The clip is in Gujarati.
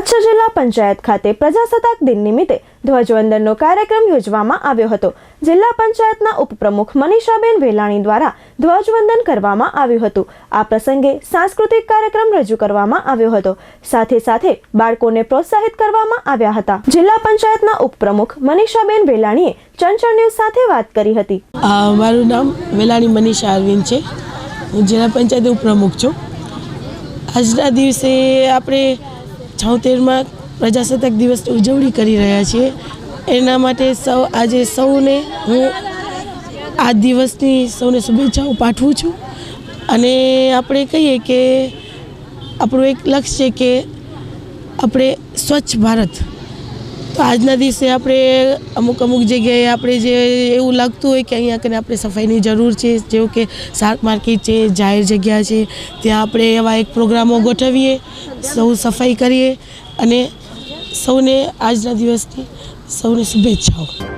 કચ્છ જિલ્લા પંચાયત ખાતે પ્રજાસત્તાક દિન નિમિત્તે ધ્વજવંદનનો કાર્યક્રમ યોજવામાં આવ્યો હતો. જિલ્લા પંચાયતના ઉપપ્રમુખ મનીષાબેન વેલાણી દ્વારા ધ્વજવંદન કરવામાં આવ્યું હતું. આ પ્રસંગે સાંસ્કૃતિક કાર્યક્રમ રજૂ કરવામાં આવ્યો હતો. સાથે સાથે બાળકોને પ્રોત્સાહિત કરવામાં આવ્યા હતા. જિલ્લા પંચાયતના ઉપપ્રમુખ મનીષાબેન વેલાણીએ ચંચળ ન્યૂઝ સાથે વાત કરી હતી. મારું નામ વેલાણી મનીષા અરવિંદ છે. જિલ્લા પંચાયત ઉપપ્રમુખ છું. આજના દિવસે આપણે છોતેરમાં પ્રજાસત્તાક દિવસની ઉજવણી કરી રહ્યા છીએ. એના માટે સૌ, આજે સૌને હું આ દિવસની સૌને શુભેચ્છાઓ પાઠવું છું. અને આપણે કહીએ કે આપણું એક લક્ષ્ય છે કે આપણે સ્વચ્છ ભારત તો આજના દિવસે આપણે અમુક અમુક જગ્યાએ આપણે જે એવું લાગતું હોય કે અહીંયા કને આપણે સફાઈની જરૂર છે, જેવું કે શાક માર્કેટ છે, જાહેર જગ્યા છે, ત્યાં આપણે એવા એક પ્રોગ્રામો ગોઠવીએ, સૌ સફાઈ કરીએ અને સૌને આજના દિવસની સૌને શુભેચ્છાઓ.